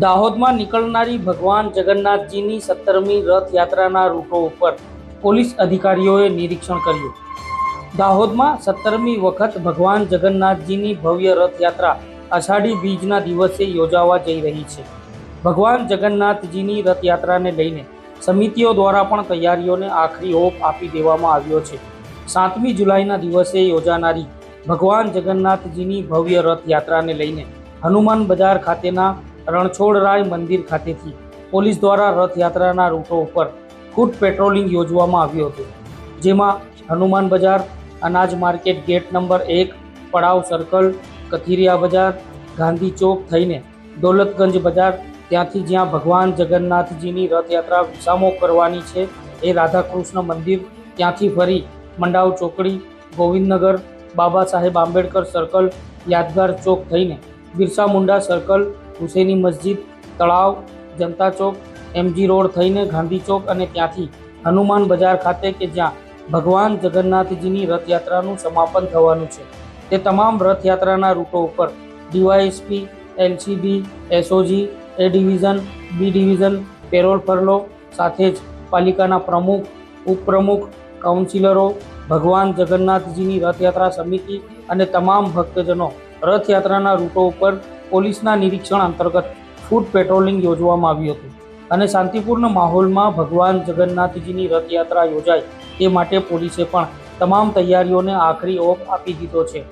દાહોદમાં નીકળનારી ભગવાન જગન્નાથજીની સત્તરમી રથયાત્રાના રૂટો ઉપર પોલીસ અધિકારીઓએ નિરીક્ષણ કર્યું. દાહોદમાં સત્તરમી વખત ભગવાન જગન્નાથજીની ભવ્ય રથયાત્રા અષાઢી બીજના દિવસે યોજાવા જઈ રહી છે. ભગવાન જગન્નાથજીની રથયાત્રાને લઈને સમિતિઓ દ્વારા પણ તૈયારીઓને આખરી ઓપ આપી દેવામાં આવ્યો છે. સાતમી જુલાઈના દિવસે યોજાનારી ભગવાન જગન્નાથજીની ભવ્ય રથયાત્રાને લઈને હનુમાન બજાર ખાતેના રણછોડરાય મંદિર ખાતેથી પોલીસ દ્વારા રથયાત્રાના રૂટો ઉપર ફૂટ પેટ્રોલિંગ યોજવામાં આવ્યું હતું, જેમાં હનુમાન બજાર, અનાજ માર્કેટ ગેટ નંબર એક, પડાવ સર્કલ, કથિરિયા બજાર, ગાંધી ચોક થઈને દોલતગંજ બજાર, ત્યાંથી જ્યાં ભગવાન જગન્નાથજીની રથયાત્રા વિસામો કરવાની છે એ રાધાકૃષ્ણ મંદિર, ત્યાંથી ફરી મંડાવ ચોકડી, ગોવિંદનગર, બાબા સાહેબ આંબેડકર સર્કલ, યાદગાર ચોક થઈને બિરસા મુંડા સર્કલ હુસેની મસ્જિદ, તળાવ, જનતા ચોક, એમજી રોડ થઈને ગાંધી ચોક અને ત્યાંથી હનુમાન બજાર ખાતે કે જ્યાં ભગવાન જગન્નાથજીની રથયાત્રાનું સમાપન થવાનું છે. તે તમામ રથયાત્રાના રૂટો ઉપર DYSP LCB SOG, A division, B division, parole furlough, સાથે જ પાલિકાના પ્રમુખ, ઉપપ્રમુખ, કાઉન્સિલરો, ભગવાન જગન્નાથજીની રથયાત્રા સમિતિ અને તમામ ભક્તજનો રથયાત્રાના રૂટો ઉપર પોલીસના નિરીક્ષણ અંતર્ગત ફૂડ પેટ્રોલિંગ યોજવામાં આવ્યું હતું. અને શાંતિપૂર્ણ માહોલમાં ભગવાન જગન્નાથજીની રથયાત્રા યોજાય તે માટે પોલીસે પણ તમામ તૈયારીઓને આખરી ઓપ આપી દીધો છે.